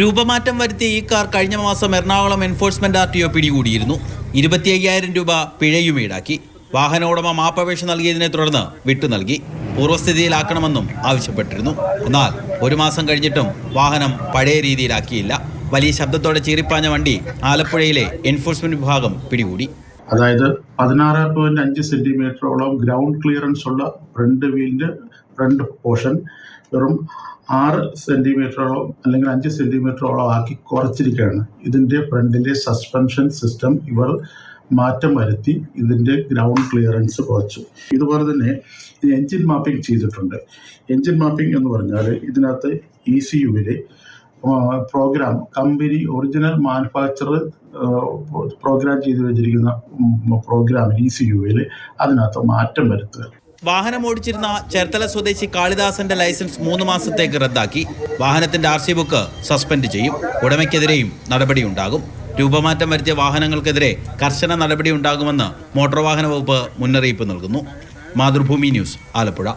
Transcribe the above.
രൂപമാറ്റം വരുത്തിയ ഈ കാർ കഴിഞ്ഞ മാസം Ernakulam enforcement R T O പിടികൂടിയിരുന്നു. ഇരുപത്തി അയ്യായിരം രൂപ പിഴയും ഈടാക്കി. വാഹന ഉടമ മാപ്പപേക്ഷ നൽകിയതിനെ തുടർന്ന് വിട്ടു നൽകി. പൂർവസ്ഥിതിയിലാക്കണമെന്നും ആവശ്യപ്പെട്ടിരുന്നു. എന്നാൽ ഒരു മാസം കഴിഞ്ഞിട്ടും വാഹനം പഴയ രീതിയിലാക്കിയില്ല. വലിയ ശബ്ദത്തോടെ ചീറിപ്പാഞ്ഞ വണ്ടി ആലപ്പുഴയിലെ എൻഫോഴ്സ്മെന്റ് വിഭാഗം പിടികൂടി. അതായത് പതിനാറ് പോയിന്റ് അഞ്ച് സെന്റിമീറ്ററോളം ഗ്രൗണ്ട് ക്ലിയറൻസ് ഉള്ള ഫ്രണ്ട് വീലിന്റെ ഫ്രണ്ട് പോർഷൻ വെറും ആറ് സെന്റിമീറ്ററോളം അല്ലെങ്കിൽ അഞ്ച് സെന്റിമീറ്ററോളം ആക്കി കുറച്ചിരിക്കുകയാണ്. ഇതിന്റെ ഫ്രണ്ടിലെ സസ്പെൻഷൻ സിസ്റ്റം ഇവർ മാറ്റം വരുത്തി ഇതിന്റെ ഗ്രൗണ്ട് ക്ലിയറൻസ് കുറച്ചു. ഇതുപോലെ തന്നെ എൻജിൻ മാപ്പിംഗ് ചെയ്തിട്ടുണ്ട്. എൻജിൻ മാപ്പിംഗ് എന്ന് പറഞ്ഞാൽ ഇതിനകത്ത് E C യുവിലെ program company original manufacture program ചെയ്തു വെച്ചിരിക്കുന്ന പ്രോഗ്രാം ഇ സി യുവിൽ അതിനകത്ത് മാറ്റം വരുത്തുക. വാഹനം ഓടിച്ചിരുന്ന ചേർത്തല സ്വദേശി കാളിദാസന്റെ ലൈസൻസ് മൂന്ന് മാസത്തേക്ക് റദ്ദാക്കി. വാഹനത്തിന്റെ ആർ സി ബുക്ക് സസ്പെൻഡ് ചെയ്യും. ഉടമയ്ക്കെതിരെയും നടപടിയുണ്ടാകും. രൂപമാറ്റം വരുത്തിയ വാഹനങ്ങൾക്കെതിരെ കർശന നടപടി ഉണ്ടാകുമെന്ന് മോട്ടോർ വാഹന വകുപ്പ് മുന്നറിയിപ്പ് നൽകുന്നു. മാതൃഭൂമി ന്യൂസ് ആലപ്പുഴ.